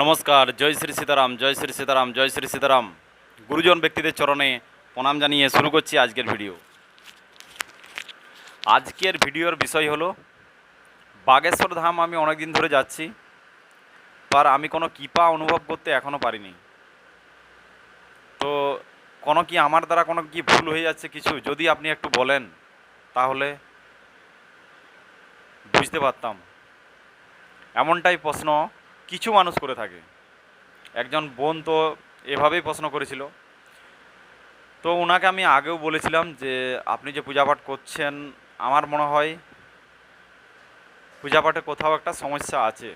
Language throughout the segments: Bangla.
নমস্কার, জয় শ্রী সীতারাম, জয় শ্রী সীতারাম, জয় শ্রী সীতারাম। গুরুজন ব্যক্তিদের চরণে প্রণাম জানিয়ে শুরু করছি আজকের ভিডিও। আজকের ভিডিওর বিষয় হলো, বাগেশ্বর ধাম আমি অনেক দিন ধরে যাচ্ছি আর আমি কোনো কৃপা অনুভব করতে এখনও পারিনি। তো কোনো কি আমার দ্বারা কোনো কি ভুল হয়ে যাচ্ছে কিছু, যদি আপনি একটু বলেন, তাহলে বুঝতে পারতাম। এমনটাই প্রশ্ন কিছু মানুষ করে থাকে। একজন বোন তো এভাবেই প্রশ্ন করেছিল। তো ওনাকে আমি আগেও বলেছিলাম যে, আপনি যে পূজাপাঠ করছেন, আমার মনে হয় পূজাপাঠে কোথাও একটা সমস্যা আছে।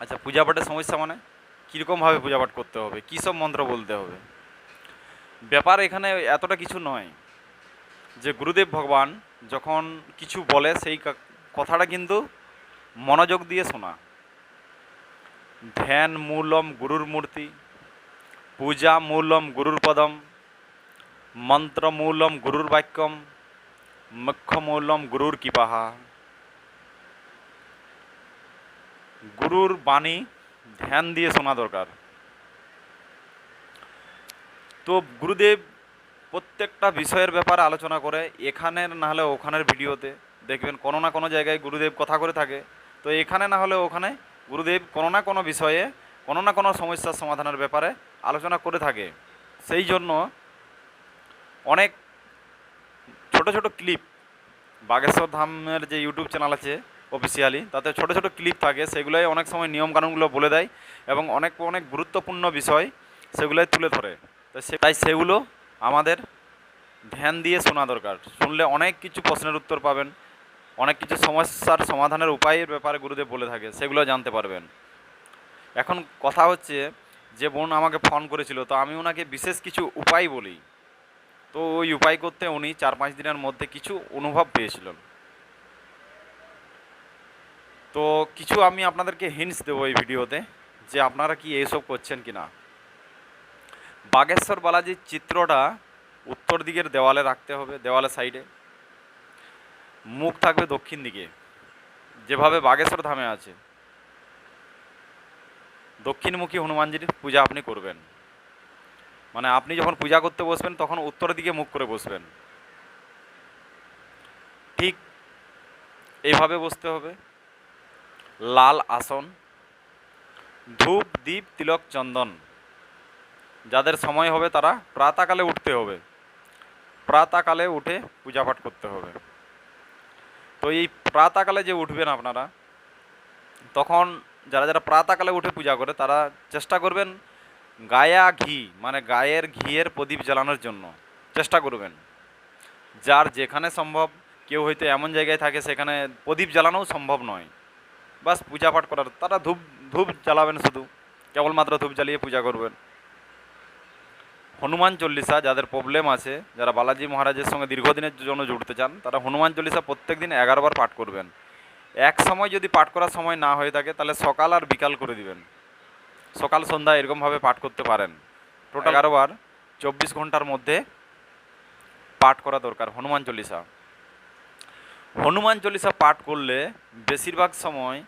আচ্ছা পূজাপাঠের সমস্যা মানে? কীরকমভাবে পূজাপাঠ করতে হবে? কী সব মন্ত্র বলতে হবে? ব্যাপার এখানে এতটা কিছু নয় যে, গুরুদেব ভগবান যখন কিছু বলে, সেই কথাটা কিন্তু মনোযোগ দিয়ে শোনা। ধ্যান মূলম গুরুর মূর্তি, পূজা মূলম গুরুর পদম, মন্ত্র মূলম গুরুর বাক্যম, মুখ্য মূলম গুরুর কৃপাহা। গুরুর বাণী ধ্যান দিয়ে শোনা দরকার। তো গুরুদেব প্রত্যেকটা বিষয়ের ব্যাপারে আলোচনা করে, এখানের না হলে ওখানের ভিডিওতে দেখবেন কোনো না কোনো জায়গায় গুরুদেব কথা করে থাকে। তো এখানে না হলে ওখানে গুরুদেব কোনো না কোনো বিষয়ে, কোনো না কোনো সমস্যার সমাধানের ব্যাপারে আলোচনা করে থাকে। সেই জন্য অনেক ছোট ছোট ক্লিপ, বাগেশ্বর ধামের যে ইউটিউব চ্যানেল আছে অফিসিয়ালি তাতে ছোট ছোট ক্লিপ থাকে। সেগুলোই অনেক সময় নিয়মকানুনগুলো বলে দেয় এবং অনেক অনেক গুরুত্বপূর্ণ বিষয় সেগুলোই তুলে ধরে। তো তাই সেগুলো আমাদের ধ্যান দিয়ে শোনা দরকার। শুনলে অনেক কিছু প্রশ্নের উত্তর পাবেন। অনেক কিছু সমস্যার সমাধানের উপায়ের ব্যাপারে গুরুদেব বলে থাকে, সেগুলো জানতে পারবেন। এখন কথা হচ্ছে, যে বোন আমাকে ফোন করেছিল, তো আমি ওনাকে বিশেষ কিছু উপায় বলি। তো ওই উপায় করতে উনি চার পাঁচ দিনের মধ্যে কিছু অনুভব পেয়েছিলেন। তো কিছু আমি আপনাদেরকে হিন্টস দেবো এই ভিডিওতে, যে আপনারা কি এইসব করছেন কি না বাগেশ্বর বালাজির চিত্রটা উত্তর দিকের দেওয়ালে রাখতে হবে, দেওয়ালের সাইডে মুখ থাকবে দক্ষিণ দিকে, যেভাবে বাগেশ্বর ধামে আছে। দক্ষিণমুখী হনুমানজির পূজা আপনি করবেন। মানে আপনি যখন পূজা করতে বসবেন, তখন উত্তর দিকে মুখ করে বসবেন। ঠিক এইভাবে বসতে হবে। লাল আসন, ধূপ, দীপ, তিলক, চন্দন। যাদের সময় হবে তারা প্রাতকালে উঠতে হবে। প্রাতকালে উঠে পূজাপাঠ করতে হবে। তো এই প্রাতকালে যে উঠবেন আপনারা, তখন যারা যারা প্রাতকালে উঠে পূজা করে, তারা চেষ্টা করবেন গায়া ঘি মানে গায়ের ঘিয়ের প্রদীপ জ্বালানোর জন্য চেষ্টা করবেন। যার যেখানে সম্ভব, কেউ হয়তো এমন জায়গায় থাকে সেখানে প্রদীপ জ্বালানোও সম্ভব নয়। বাস পূজা পাঠ করার, তারা ধূপ ধূপ জ্বালাবেন শুধু, কেবলমাত্র ধূপ জ্বালিয়ে পূজা করবেন। হনুমান চল্লিশা যাদের প্রবলেম আছে, যারা বালাজি মহারাজের সঙ্গে দীর্ঘদিনের জন্য জুড়তে চান, তারা হনুমান চল্লিশা প্রত্যেক দিন এগারো বার পাঠ করবেন। এক সময় যদি পাঠ করার সময় না হয়ে থাকে, তাহলে সকাল আর বিকাল করে দিবেন। সকাল, সন্ধ্যা এরকমভাবে পাঠ করতে পারেন। টোটাল এগারো বার চব্বিশ ঘণ্টার মধ্যে পাঠ করা দরকার হনুমান চল্লিশা। হনুমান চল্লিশা পাঠ করলে বেশিরভাগ সময়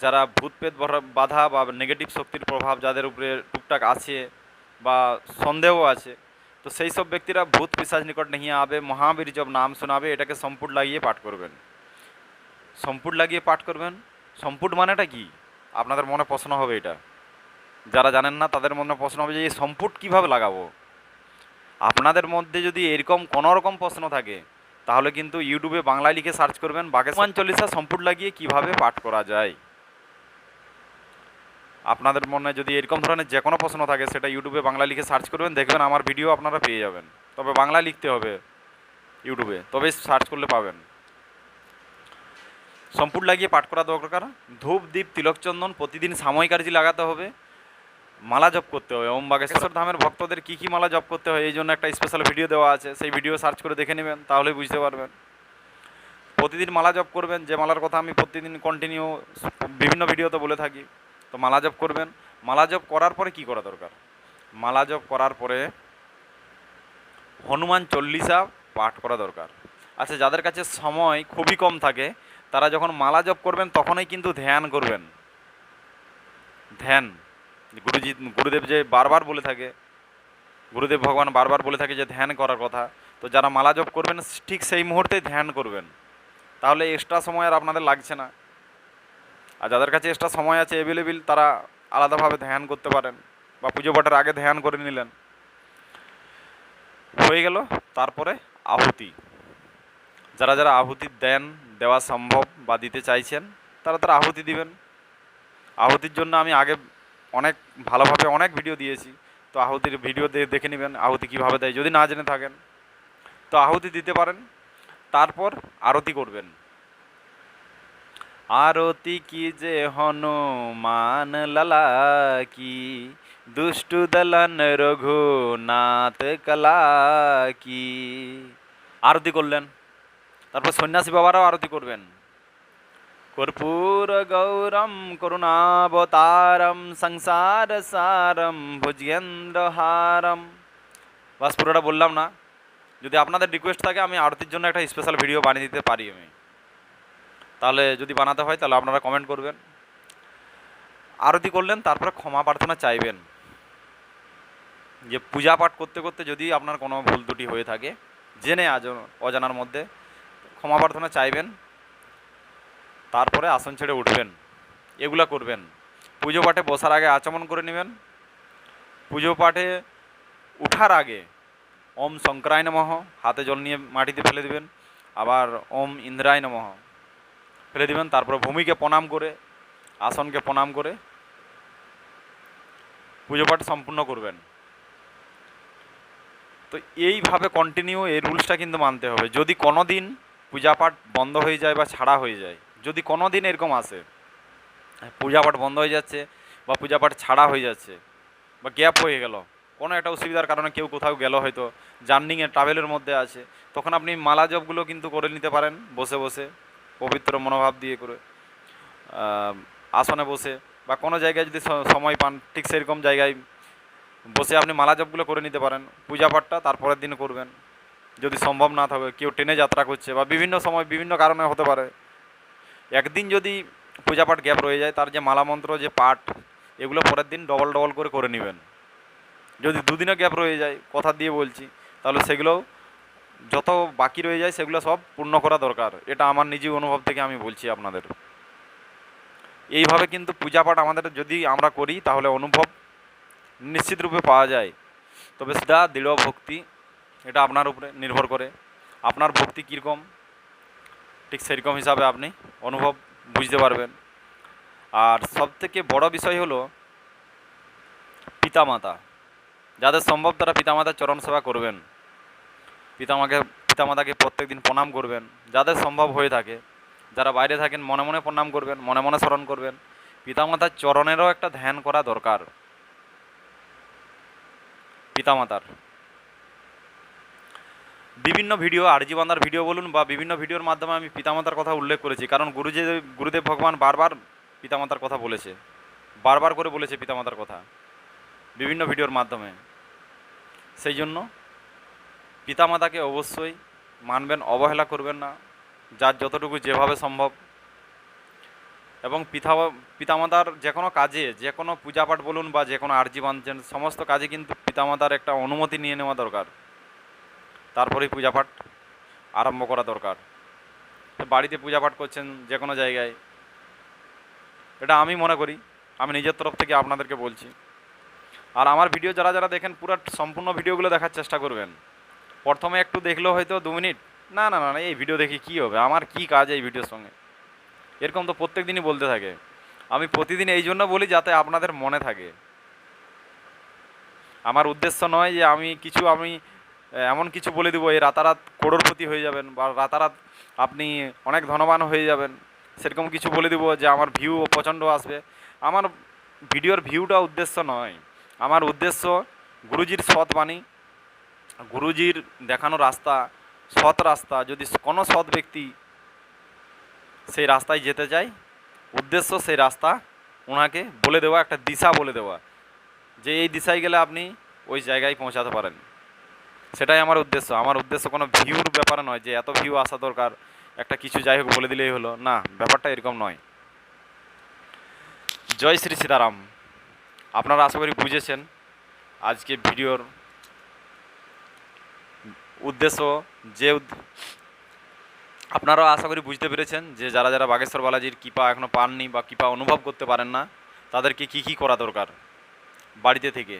যারা ভূতপেত বাধা বা নেগেটিভ শক্তির প্রভাব যাদের উপরে টুকটাক আছে বা সন্দেহ আছে। তো সেই সব ব্যক্তিরা ভূত পিসাজ নিকট नहीं আবে, মহাবীর জব নাম শোনাবে, এটাকে সম্পুট লাগিয়ে পাঠ করবেন। সম্পুট লাগিয়ে পাঠ করবেন? সম্পুট মানেটা কি? আপনাদের মনে প্রশ্ন হবে এটা। যারা জানেন না, তাদের মনে প্রশ্ন হবে যে এই সম্পুট কীভাবে লাগাবো? আপনাদের মধ্যে যদি এরকম কোনো রকম প্রশ্ন থাকে, তাহলে কিন্তু ইউটিউবে বাংলায় লিখে সার্চ করবেন বাগেশমান চল্লিশা সম্পুট লাগিয়ে কীভাবে পাঠ করা যায়? আপনাদের মনে যদি এরকম ধরনের যে কোনো প্রশ্ন থাকে সেটা ইউটিউবে বাংলা লিখে সার্চ করবেন দেখবেন আমার ভিডিও আপনারা পেয়ে যাবেন। তবে বাংলা লিখতে হবে ইউটিউবে তবে সার্চ করলে পাবেন। সম্পূর্ণ লাগিয়ে পাঠ করা? দরকার ধূপ দীপ তিলকচন্দন প্রতিদিন সাময়িক আরজি লাগাতে হবে। মালা জপ করতে হবে ওম বাগেশ্বর ধামের ভক্তদের কী কী মালা জপ করতে হয় এই জন্য একটা স্পেশাল ভিডিও দেওয়া আছে। সেই ভিডিও সার্চ করে দেখে নেবেন তাহলেই বুঝতে পারবেন। প্রতিদিন মালা জপ করবেন যে মালার কথা আমি প্রতিদিন কন্টিনিউ বিভিন্ন ভিডিওতে বলে থাকি। তো মালা জপ করবেন। মালা জপ করার পরে কি করা দরকার? মালা জপ করার পরে হনুমান চল্লিশা পাঠ করা দরকার। আচ্ছা যাদের কাছে সময় খুবই কম থাকে, তারা যখন মালা জপ করবেন, তখনই কিন্তু ধ্যান করবেন। ধ্যান। গুরুজি, গুরুদেব যে বারবার বলে থাকে, গুরুদেব ভগবান বারবার বলে থাকে যে ধ্যান করার কথা, তো যারা মালা জপ করবেন, ঠিক সেই মুহূর্তেই ধ্যান করবেন। তাহলে এক্সট্রা সময় আর আপনাদের লাগছে না। আর যাদের কাছে এক্সট্রা সময় আছে অ্যাভেলেবেল তারা আলাদাভাবে ধ্যান করতে পারেন বা পুজো পাঠের আগে ধ্যান করে নিলেন। হয়ে গেল, তারপরে আহুতি। যারা যারা আহুতি দেন, দেওয়া সম্ভব বা দিতে চাইছেন, তারা তারা আহুতি দিবেন। আহুতির জন্য আমি আগে অনেক, ভালোভাবে অনেক ভিডিও দিয়েছি। তো আহুতির ভিডিও দেখে নেবেন আহুতি কীভাবে দেয়। যদি না জেনে থাকেন, তো আহুতি দিতে পারেন। তারপর আরতি করবেন। আরতি কি যে হনুমান লালা কি? দুষ্টু দলন রঘুনাথ কলা কি? আরতি করলেন। তারপর সন্ন্যাসী বাবারাও আরতি করবেন। কর্পূর গৌরম, করুণাবতারম, সংসার সারম ভুজেন্দ্র হারম। বাস পুরোটা বললাম না। যদি আপনাদের রিকোয়েস্ট থাকে, আমি আরতির জন্য একটা স্পেশাল ভিডিও বানিয়ে দিতে পারি আমি। তাহলে যদি বানাতে হয়, তাহলে আপনারা কমেন্ট করবেন। আরতি করলেন, তারপরে ক্ষমা প্রার্থনা চাইবেন। যে পূজা পাঠ করতে করতে যদি আপনার কোনো ভুল ত্রুটি হয়ে থাকে, জেনে আজ অজানার মধ্যে ক্ষমা প্রার্থনা চাইবেন, তারপরে আসন ছেড়ে উঠবেন, এগুলা করবেন। পুজো পাঠে বসার আগে আচমন করে নেবেন। পুজো পাঠে উঠার আগে ওম শঙ্করায় নমঃ, হাতে জল নিয়ে মাটিতে ফেলে দেবেন। আবার ওম ইন্দ্রায় নমঃ। ফেলে দিবেন, তারপর ভূমিকে প্রণাম করে, আসনকে প্রণাম করে পুজো পাঠ সম্পূর্ণ করবেন। তো এইভাবে কন্টিনিউ এই রুলসটা কিন্তু মানতে হবে। যদি কোনো দিন পূজা পাঠ বন্ধ হয়ে যায় বা ছাড়া হয়ে যায়, যদি কোনো দিন এরকম আসে, পূজা পাঠ বন্ধ হয়ে যাচ্ছে বা পূজা পাঠ ছাড়া হয়ে যাচ্ছে বা গ্যাপ হয়ে গেল, কোনো একটা অসুবিধার কারণে কেউ কোথাও গেল হয়তো জার্নিংয়ে ট্রাভেলের মধ্যে আছে, তখন আপনি মালা জপগুলো কিন্তু করে নিতে পারেন, বসে বসে। পবিত্র মনোভাব দিয়ে করে আসনে বসে বা কোনো জায়গায় যদি সময় পান, ঠিক সেরকম জায়গায় বসে আপনি মালা জপগুলো করে নিতে পারেন, পূজা পাঠটা তারপরের দিন করবেন। যদি সম্ভব না থাকে, কেউ ট্রেনে যাত্রা করছে বা বিভিন্ন সময় বিভিন্ন কারণে হতে পারে। একদিন যদি পূজা পাঠ গ্যাপ রয়ে যায়, তার যে মালা মন্ত্র, যে পাঠ, এগুলো পরের দিন ডবল ডবল করে করে নেবেন। যদি দুদিনও গ্যাপ রয়ে যায়, কথা দিয়ে বলছি, তাহলে সেগুলোও যত বাকি রয়ে যায়, সেগুলো সব পূর্ণ করা দরকার। এটা আমার নিজের অনুভব থেকে আমি বলছি আপনাদের। এইভাবে কিন্তু পূজা পাঠ আমাদের যদি আমরা করি, তাহলে অনুভব নিশ্চিত রূপে পাওয়া যায়। তবে সেটা দৃঢ় ভক্তি, এটা আপনার উপরে নির্ভর করে। আপনার ভক্তি কীরকম? ঠিক সেরকম হিসাবে আপনি অনুভব বুঝতে পারবেন। আর সবথেকে বড় বিষয় হলো পিতামাতা। যাদের সম্ভব তারা পিতামাতার চরণ সেবা করবেন। পিতামাকে, পিতামাতাকে প্রত্যেক দিন প্রণাম করবেন। যাদের সম্ভব হয়ে থাকে। যারা বাইরে থাকেন, মনে মনে প্রণাম করবেন, মনে মনে স্মরণ করবেন। পিতামাতার চরণেরও একটা ধ্যান করা দরকার। পিতামাতার। বিভিন্ন ভিডিও, আরজি ভিডিও বলুন বা বিভিন্ন ভিডিওর মাধ্যমে আমি পিতামাতার কথা উল্লেখ করেছি। কারণ গুরুজি গুরুদেব ভগবান বারবার পিতামাতার কথা বলেছে। বারবার করে বলেছে পিতামাতার কথা। বিভিন্ন ভিডিওর মাধ্যমে। সেই জন্য পিতামাতাকে অবশ্যই মানবেন, অবহেলা করবেন না, যার যতটুকু যেভাবে সম্ভব। এবং পিতা, পিতামাতার যে কোনো কাজে, যে কোনো পূজাপাঠ বলুন বা যে কোনো আর্জি বাঁধছেন সমস্ত কাজে কিন্তু পিতামাতার একটা অনুমতি নিয়ে নেওয়া দরকার। তারপরেই পূজাপাঠ আরম্ভ করা দরকার। বাড়িতে পূজাপাঠ করছেন যে কোনো জায়গায়। এটা আমি মনে করি, আমি নিজের তরফ থেকে আপনাদেরকে বলছি। আর আমার ভিডিও যারা যারা দেখেন, পুরো সম্পূর্ণ ভিডিওগুলো দেখার চেষ্টা করবেন। প্রথমে একটু দেখলেও হয়তো দু মিনিট। না না না এই ভিডিও দেখে কী হবে? আমার কি কাজ এই ভিডিওর সঙ্গে? এরকম তো প্রত্যেক দিনই বলতে থাকে। আমি প্রতিদিন এই জন্য বলি যাতে আপনাদের মনে থাকে। আমার উদ্দেশ্য নয় যে আমি কিছু, আমি এমন কিছু বলে দেবো, এই রাতারাত করোড়পতি হয়ে যাবেন বা রাতারাত আপনি অনেক ধনবান হয়ে যাবেন। সেরকম কিছু বলে দেবো যে আমার ভিউ প্রচণ্ড আসবে। আমার ভিডিওর ভিউটা উদ্দেশ্য নয়। আমার উদ্দেশ্য গুরুজির সৎ বাণী গুরুজির দেখানো রাস্তা, সৎ রাস্তা, যদি কোনো সৎ ব্যক্তি সেই রাস্তায় যেতে চায়, উদ্দেশ্য সেই রাস্তা ওনাকে বলে দেওয়া, একটা দিশা বলে দেওয়া, যে এই দিশায় গেলে আপনি ওই জায়গায় পৌঁছাতে পারেন। সেটাই আমার উদ্দেশ্য। আমার উদ্দেশ্য কোনো ভিউর ব্যাপারে নয় যে এত ভিউ আসা দরকার, একটা কিছু যাই হোক বলে দিলেই হলো। না, ব্যাপারটা এরকম নয়। জয় শ্রী সীতারাম। আপনারা আশা করি বুঝেছেন আজকে ভিডিওর উদ্দেশ্য যে আপনারাও আশা করি বুঝতে পেরেছেন যে যারা যারা বাগেশ্বর বালাজির কৃপা এখনও পাননি বা কৃপা অনুভব করতে পারেন না, তাদেরকে কি কি করা দরকার বাড়িতে থেকে?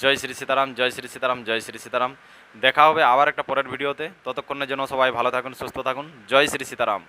জয় শ্রী সীতারাম, জয় শ্রী সীতারাম, জয় শ্রী সীতারাম। দেখা হবে আবার একটা পরের ভিডিওতে। ততক্ষণের জন্য সবাই ভালো থাকুন, সুস্থ থাকুন। জয় শ্রী সীতারাম।